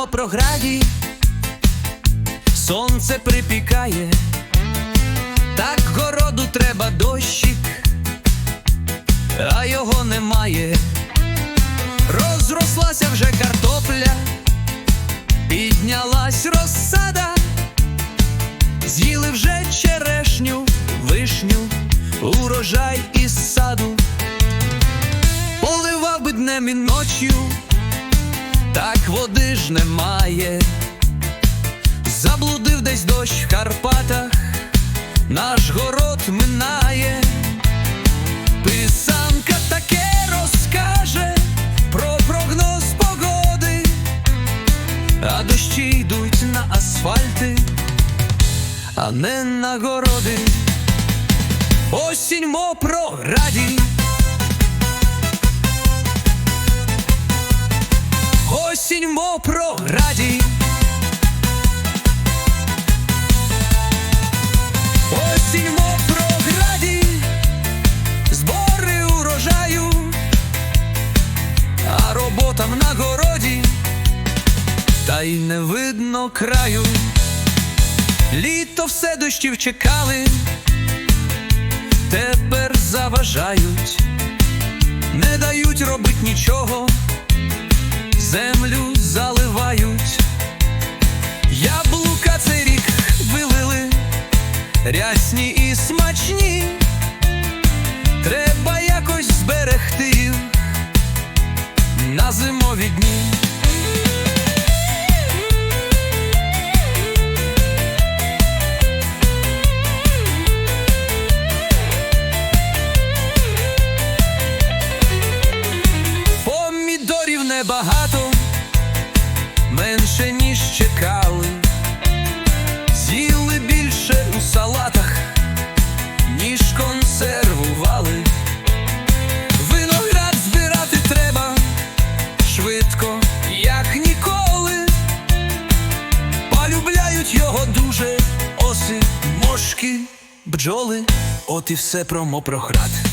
Мопрограді сонце припікає, так городу треба дощик, а його немає. Розрослася вже картопля, піднялась розсада, з'їли вже черешню, вишню, урожай із саду, поливав би днем і ночью, так води ж немає. Заблудив десь дощ в Карпатах, наш город минає. Писанка таке розкаже про прогноз погоди, а дощі йдуть на асфальти, а не на городи. Осінь мо програді. Осінь та й не видно краю. Літо все дощів чекали, тепер заважають, не дають робить нічого, землю заливають. Яблука цей рік вилили, рясні і смачні. Треба якось зберегти небагато, менше ніж чекали. З'їли більше у салатах, ніж консервували. Виноград збирати треба швидко, як ніколи. Полюбляють його дуже оси, мошки, бджоли. От і все про мопроград.